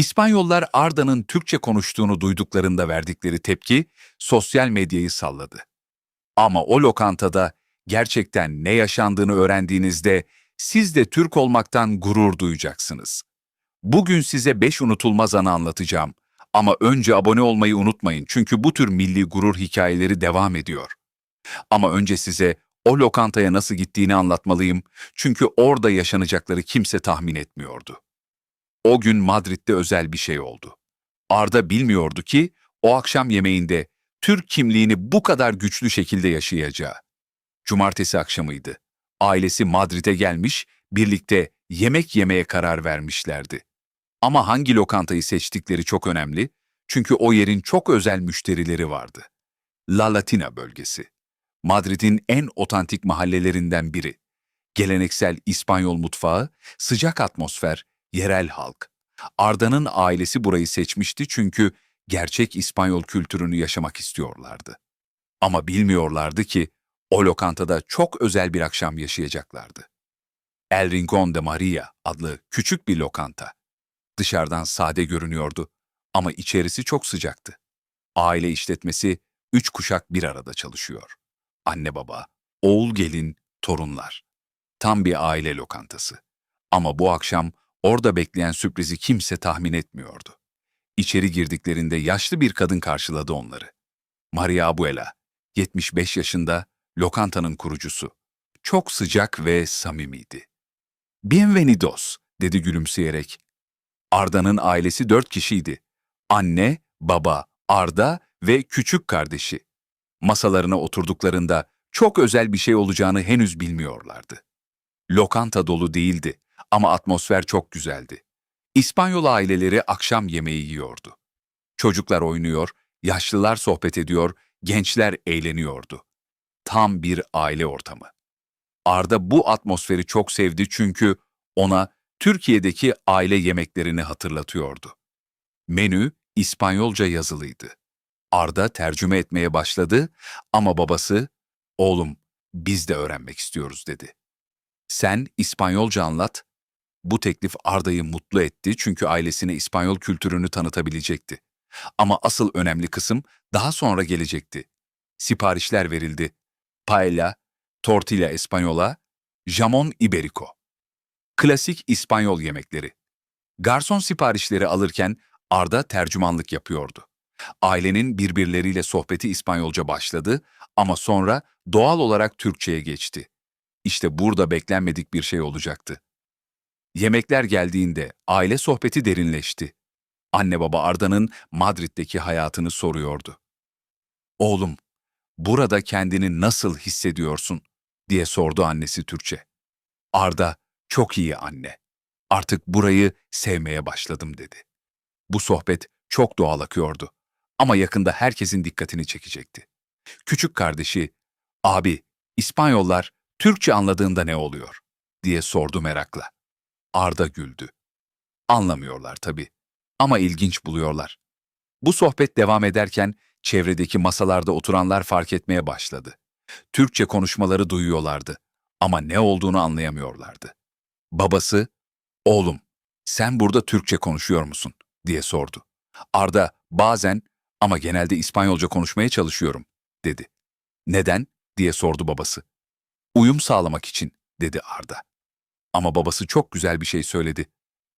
İspanyollar Arda'nın Türkçe konuştuğunu duyduklarında verdikleri tepki sosyal medyayı salladı. Ama o lokantada gerçekten ne yaşandığını öğrendiğinizde siz de Türk olmaktan gurur duyacaksınız. Bugün size 5 unutulmaz anı anlatacağım. Ama önce abone olmayı unutmayın çünkü bu tür milli gurur hikayeleri devam ediyor. Ama önce size o lokantaya nasıl gittiğini anlatmalıyım çünkü orada yaşanacakları kimse tahmin etmiyordu. O gün Madrid'de özel bir şey oldu. Arda bilmiyordu ki o akşam yemeğinde Türk kimliğini bu kadar güçlü şekilde yaşayacağı. Cumartesi akşamıydı. Ailesi Madrid'e gelmiş, birlikte yemek yemeye karar vermişlerdi. Ama hangi lokantayı seçtikleri çok önemli çünkü o yerin çok özel müşterileri vardı. La Latina bölgesi. Madrid'in en otantik mahallelerinden biri. Geleneksel İspanyol mutfağı, sıcak atmosfer, yerel halk. Arda'nın ailesi burayı seçmişti çünkü gerçek İspanyol kültürünü yaşamak istiyorlardı. Ama bilmiyorlardı ki o lokantada çok özel bir akşam yaşayacaklardı. El Rincón de Maria adlı küçük bir lokanta. Dışarıdan sade görünüyordu ama içerisi çok sıcaktı. Aile işletmesi üç kuşak bir arada çalışıyor. Anne baba, oğul gelin, torunlar. Tam bir aile lokantası. Ama bu akşam orada bekleyen sürprizi kimse tahmin etmiyordu. İçeri girdiklerinde yaşlı bir kadın karşıladı onları. Maria Abuela, 75 yaşında, lokantanın kurucusu. Çok sıcak ve samimiydi. Bienvenidos, dedi gülümseyerek. Arda'nın ailesi dört kişiydi. Anne, baba, Arda ve küçük kardeşi. Masalarına oturduklarında çok özel bir şey olacağını henüz bilmiyorlardı. Lokanta dolu değildi ama atmosfer çok güzeldi. İspanyol aileleri akşam yemeği yiyordu. Çocuklar oynuyor, yaşlılar sohbet ediyor, gençler eğleniyordu. Tam bir aile ortamı. Arda bu atmosferi çok sevdi çünkü ona Türkiye'deki aile yemeklerini hatırlatıyordu. Menü İspanyolca yazılıydı. Arda tercüme etmeye başladı ama babası, "Oğlum, biz de öğrenmek istiyoruz." dedi. "Sen İspanyolca anlat." Bu teklif Arda'yı mutlu etti çünkü ailesine İspanyol kültürünü tanıtabilecekti. Ama asıl önemli kısım daha sonra gelecekti. Siparişler verildi. Paella, tortilla espanyola, jamon iberico. Klasik İspanyol yemekleri. Garson siparişleri alırken Arda tercümanlık yapıyordu. Ailenin birbirleriyle sohbeti İspanyolca başladı ama sonra doğal olarak Türkçe'ye geçti. İşte burada beklenmedik bir şey olacaktı. Yemekler geldiğinde aile sohbeti derinleşti. Anne baba Arda'nın Madrid'deki hayatını soruyordu. Oğlum, burada kendini nasıl hissediyorsun? diye sordu annesi Türkçe. Arda, çok iyi anne. Artık burayı sevmeye başladım dedi. Bu sohbet çok doğal akıyordu ama yakında herkesin dikkatini çekecekti. Küçük kardeşi, abi İspanyollar Türkçe anladığında ne oluyor? diye sordu merakla. Arda güldü. Anlamıyorlar tabii ama ilginç buluyorlar. Bu sohbet devam ederken çevredeki masalarda oturanlar fark etmeye başladı. Türkçe konuşmaları duyuyorlardı ama ne olduğunu anlayamıyorlardı. Babası, "Oğlum, sen burada Türkçe konuşuyor musun?" diye sordu. Arda, "Bazen ama genelde İspanyolca konuşmaya çalışıyorum." dedi. "Neden?" diye sordu babası. "Uyum sağlamak için." dedi Arda. Ama babası çok güzel bir şey söyledi.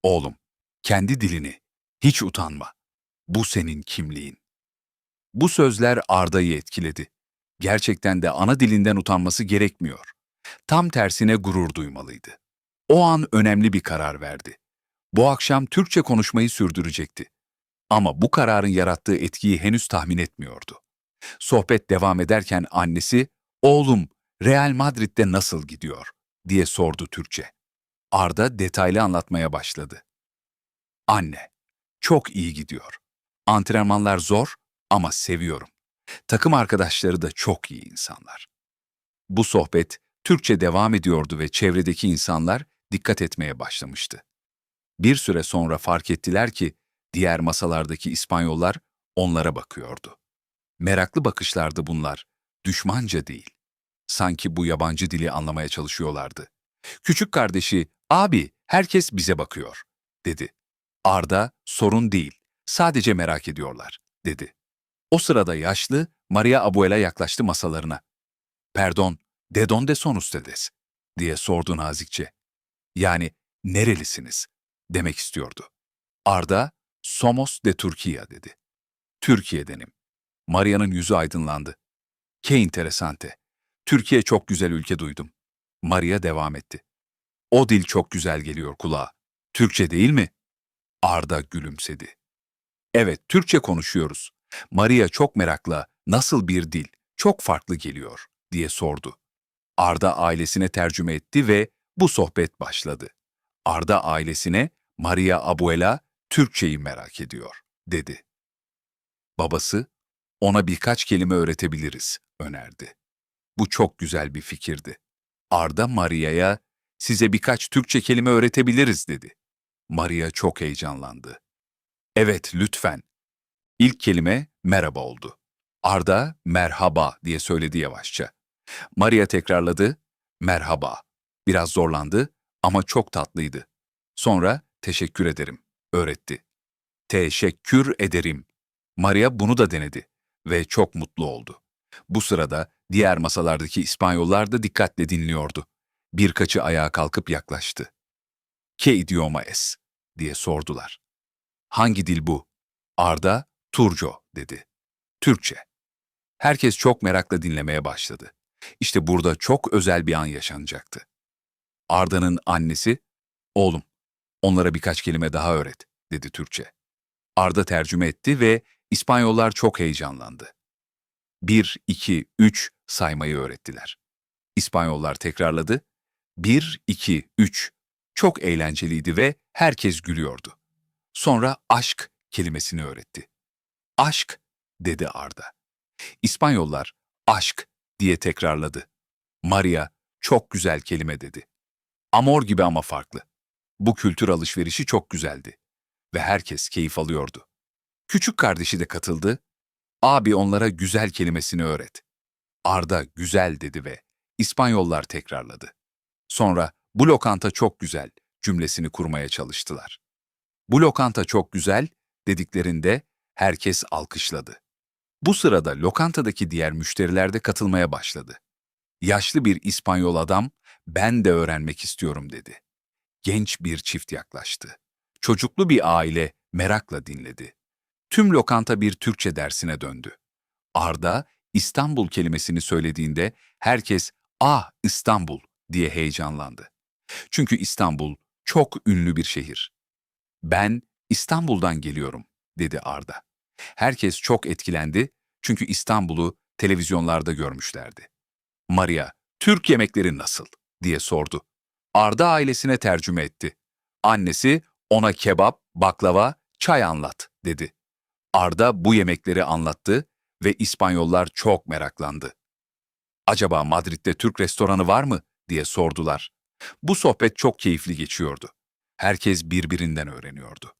"Oğlum, kendi dilini hiç utanma. Bu senin kimliğin." Bu sözler Arda'yı etkiledi. Gerçekten de ana dilinden utanması gerekmiyor. Tam tersine gurur duymalıydı. O an önemli bir karar verdi. Bu akşam Türkçe konuşmayı sürdürecekti. Ama bu kararın yarattığı etkiyi henüz tahmin etmiyordu. Sohbet devam ederken annesi, "Oğlum, Real Madrid'de nasıl gidiyor?" diye sordu Türkçe. Arda detaylı anlatmaya başladı. Anne, çok iyi gidiyor. Antrenmanlar zor ama seviyorum. Takım arkadaşları da çok iyi insanlar. Bu sohbet Türkçe devam ediyordu ve çevredeki insanlar dikkat etmeye başlamıştı. Bir süre sonra fark ettiler ki diğer masalardaki İspanyollar onlara bakıyordu. Meraklı bakışlardı bunlar, düşmanca değil. Sanki bu yabancı dili anlamaya çalışıyorlardı. Küçük kardeşi, abi herkes bize bakıyor, dedi. Arda, sorun değil, sadece merak ediyorlar, dedi. O sırada yaşlı Maria Abuela yaklaştı masalarına. Perdon, de donde son ustedes? diye sordu nazikçe. Yani nerelisiniz? demek istiyordu. Arda, somos de Turquía dedi. Türkiye'denim. Maria'nın yüzü aydınlandı. Que interesante. Türkiye çok güzel ülke duydum. Maria devam etti. O dil çok güzel geliyor kulağa. Türkçe değil mi? Arda gülümsedi. Evet, Türkçe konuşuyoruz. Maria çok merakla, nasıl bir dil, çok farklı geliyor, diye sordu. Arda ailesine tercüme etti ve bu sohbet başladı. Arda ailesine, Maria Abuela, Türkçeyi merak ediyor, dedi. Babası, ona birkaç kelime öğretebiliriz, önerdi. Bu çok güzel bir fikirdi. Arda Maria'ya, size birkaç Türkçe kelime öğretebiliriz, dedi. Maria çok heyecanlandı. Evet, lütfen. İlk kelime merhaba oldu. Arda merhaba diye söyledi yavaşça. Maria tekrarladı, merhaba. Biraz zorlandı ama çok tatlıydı. Sonra teşekkür ederim, öğretti. Teşekkür ederim. Maria bunu da denedi ve çok mutlu oldu. Bu sırada diğer masalardaki İspanyollar da dikkatle dinliyordu. Birkaçı ayağa kalkıp yaklaştı. Que idioma es? diye sordular. Hangi dil bu? Arda, Turco dedi. Türkçe. Herkes çok merakla dinlemeye başladı. İşte burada çok özel bir an yaşanacaktı. Arda'nın annesi, oğlum, onlara birkaç kelime daha öğret, dedi Türkçe. Arda tercüme etti ve İspanyollar çok heyecanlandı. Bir, iki, üç saymayı öğrettiler. İspanyollar tekrarladı. Bir, iki, üç. Çok eğlenceliydi ve herkes gülüyordu. Sonra aşk kelimesini öğretti. Aşk, dedi Arda. İspanyollar aşk diye tekrarladı. Maria, çok güzel kelime dedi. Amor gibi ama farklı. Bu kültür alışverişi çok güzeldi. Ve herkes keyif alıyordu. Küçük kardeşi de katıldı. Abi onlara güzel kelimesini öğret. Arda güzel dedi ve İspanyollar tekrarladı. Sonra bu lokanta çok güzel cümlesini kurmaya çalıştılar. Bu lokanta çok güzel dediklerinde herkes alkışladı. Bu sırada lokantadaki diğer müşteriler de katılmaya başladı. Yaşlı bir İspanyol adam, ben de öğrenmek istiyorum dedi. Genç bir çift yaklaştı. Çocuklu bir aile merakla dinledi. Tüm lokanta bir Türkçe dersine döndü. Arda, İstanbul kelimesini söylediğinde herkes "Ah, İstanbul!" Diye heyecanlandı. Çünkü İstanbul çok ünlü bir şehir. Ben İstanbul'dan geliyorum, dedi Arda. Herkes çok etkilendi çünkü İstanbul'u televizyonlarda görmüşlerdi. Maria, Türk yemekleri nasıl? diye sordu. Arda ailesine tercüme etti. Annesi ona kebap, baklava, çay anlat dedi. Arda bu yemekleri anlattı ve İspanyollar çok meraklandı. Acaba Madrid'de Türk restoranı var mı diye sordular. Bu sohbet çok keyifli geçiyordu. Herkes birbirinden öğreniyordu.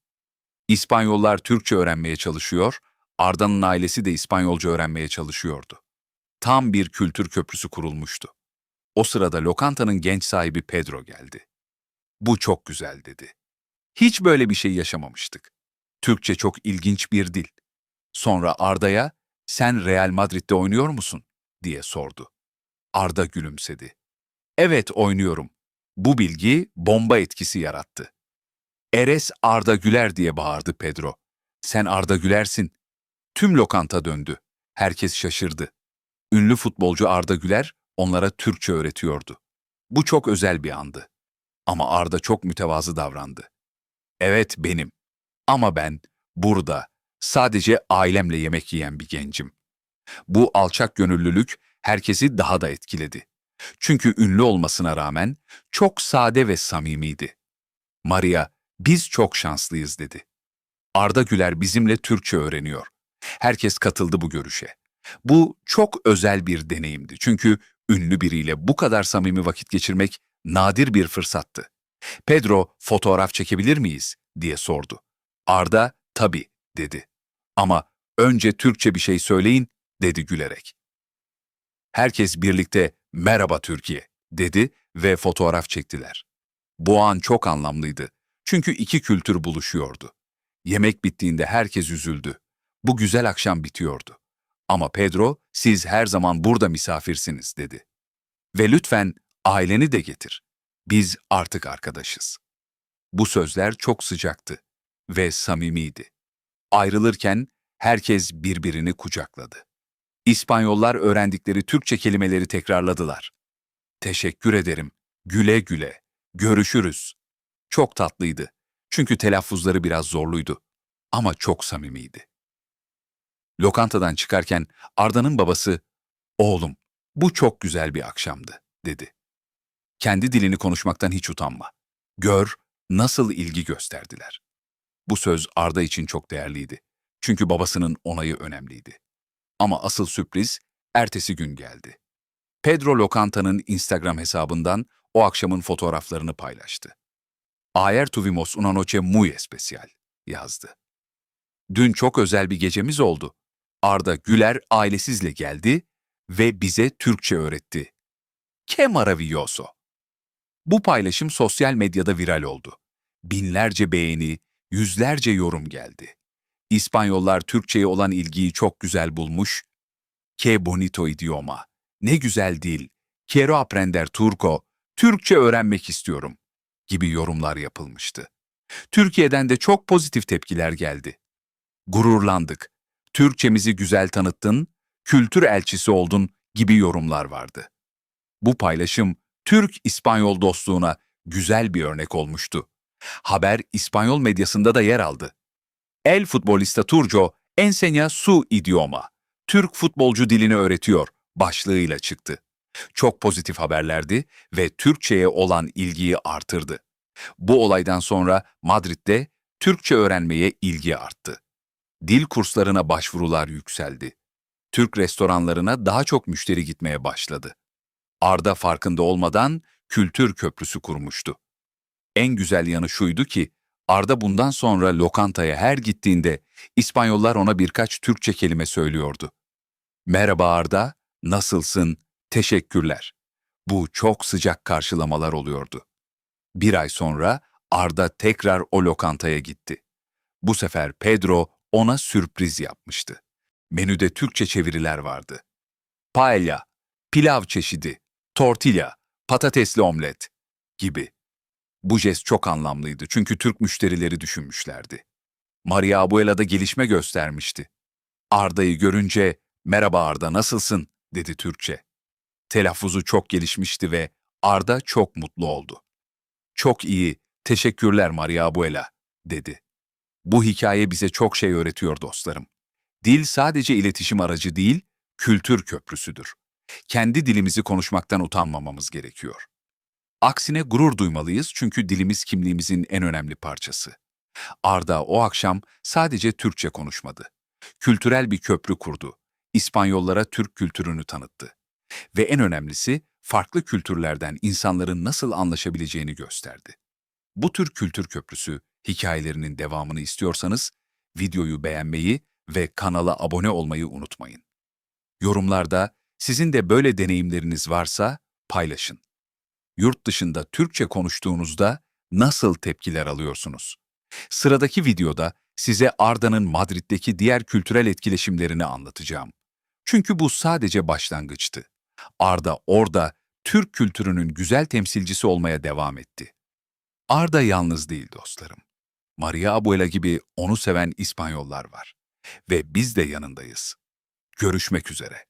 İspanyollar Türkçe öğrenmeye çalışıyor, Arda'nın ailesi de İspanyolca öğrenmeye çalışıyordu. Tam bir kültür köprüsü kurulmuştu. O sırada lokantanın genç sahibi Pedro geldi. Bu çok güzel dedi. Hiç böyle bir şey yaşamamıştık. Türkçe çok ilginç bir dil. Sonra Arda'ya, sen Real Madrid'de oynuyor musun? diye sordu. Arda gülümsedi. Evet oynuyorum. Bu bilgi bomba etkisi yarattı. Eres Arda Güler diye bağırdı Pedro. Sen Arda Güler'sin. Tüm lokanta döndü. Herkes şaşırdı. Ünlü futbolcu Arda Güler onlara Türkçe öğretiyordu. Bu çok özel bir andı. Ama Arda çok mütevazı davrandı. Evet benim. Ama ben burada sadece ailemle yemek yiyen bir gencim. Bu alçak gönüllülük herkesi daha da etkiledi. Çünkü ünlü olmasına rağmen çok sade ve samimiydi. Maria, biz çok şanslıyız dedi. Arda Güler bizimle Türkçe öğreniyor. Herkes katıldı bu görüşe. Bu çok özel bir deneyimdi çünkü ünlü biriyle bu kadar samimi vakit geçirmek nadir bir fırsattı. Pedro, fotoğraf çekebilir miyiz diye sordu. Arda, tabii dedi. Ama önce Türkçe bir şey söyleyin dedi gülerek. Herkes birlikte merhaba Türkiye dedi ve fotoğraf çektiler. Bu an çok anlamlıydı. Çünkü iki kültür buluşuyordu. Yemek bittiğinde herkes üzüldü. Bu güzel akşam bitiyordu. Ama Pedro, siz her zaman burada misafirsiniz dedi. Ve lütfen aileni de getir. Biz artık arkadaşız. Bu sözler çok sıcaktı ve samimiydi. Ayrılırken herkes birbirini kucakladı. İspanyollar öğrendikleri Türkçe kelimeleri tekrarladılar. Teşekkür ederim, güle güle, görüşürüz. Çok tatlıydı. Çünkü telaffuzları biraz zorluydu. Ama çok samimiydi. Lokantadan çıkarken Arda'nın babası, "Oğlum, bu çok güzel bir akşamdı." dedi. Kendi dilini konuşmaktan hiç utanma. Gör nasıl ilgi gösterdiler. Bu söz Arda için çok değerliydi. Çünkü babasının onayı önemliydi. Ama asıl sürpriz ertesi gün geldi. Pedro Lokanta'nın Instagram hesabından o akşamın fotoğraflarını paylaştı. Ayer tuvimos una noche muy especial yazdı. Dün çok özel bir gecemiz oldu. Arda Güler ailesizle geldi ve bize Türkçe öğretti. Que maravilloso. Bu paylaşım sosyal medyada viral oldu. Binlerce beğeni, yüzlerce yorum geldi. İspanyollar Türkçe'ye olan ilgiyi çok güzel bulmuş. Que bonito idioma. Ne güzel dil. Quiero aprender turco. Türkçe öğrenmek istiyorum gibi yorumlar yapılmıştı. Türkiye'den de çok pozitif tepkiler geldi. Gururlandık. Türkçemizi güzel tanıttın, kültür elçisi oldun gibi yorumlar vardı. Bu paylaşım Türk-İspanyol dostluğuna güzel bir örnek olmuştu. Haber İspanyol medyasında da yer aldı. El futbolista Turco enseña su idioma. Türk futbolcu dilini öğretiyor başlığıyla çıktı. Çok pozitif haberlerdi ve Türkçe'ye olan ilgiyi artırdı. Bu olaydan sonra Madrid'de Türkçe öğrenmeye ilgi arttı. Dil kurslarına başvurular yükseldi. Türk restoranlarına daha çok müşteri gitmeye başladı. Arda farkında olmadan kültür köprüsü kurmuştu. En güzel yanı şuydu ki Arda bundan sonra lokantaya her gittiğinde İspanyollar ona birkaç Türkçe kelime söylüyordu. Merhaba Arda, nasılsın, teşekkürler. Bu çok sıcak karşılamalar oluyordu. Bir ay sonra Arda tekrar o lokantaya gitti. Bu sefer Pedro ona sürpriz yapmıştı. Menüde Türkçe çeviriler vardı. Paella, pilav çeşidi, tortilla, patatesli omlet gibi. Bu jest çok anlamlıydı çünkü Türk müşterileri düşünmüşlerdi. Maria Abuela da gelişme göstermişti. Arda'yı görünce, merhaba Arda nasılsın dedi Türkçe. Telaffuzu çok gelişmişti ve Arda çok mutlu oldu. Çok iyi, teşekkürler Maria Abuela dedi. Bu hikaye bize çok şey öğretiyor dostlarım. Dil sadece iletişim aracı değil, kültür köprüsüdür. Kendi dilimizi konuşmaktan utanmamamız gerekiyor. Aksine gurur duymalıyız çünkü dilimiz kimliğimizin en önemli parçası. Arda o akşam sadece Türkçe konuşmadı. Kültürel bir köprü kurdu. İspanyollara Türk kültürünü tanıttı. Ve en önemlisi farklı kültürlerden insanların nasıl anlaşabileceğini gösterdi. Bu tür kültür köprüsü hikayelerinin devamını istiyorsanız videoyu beğenmeyi ve kanala abone olmayı unutmayın. Yorumlarda sizin de böyle deneyimleriniz varsa paylaşın. Yurt dışında Türkçe konuştuğunuzda nasıl tepkiler alıyorsunuz? Sıradaki videoda size Arda'nın Madrid'deki diğer kültürel etkileşimlerini anlatacağım. Çünkü bu sadece başlangıçtı. Arda orada Türk kültürünün güzel temsilcisi olmaya devam etti. Arda yalnız değil dostlarım. Maria Abuela gibi onu seven İspanyollar var. Ve biz de yanındayız. Görüşmek üzere.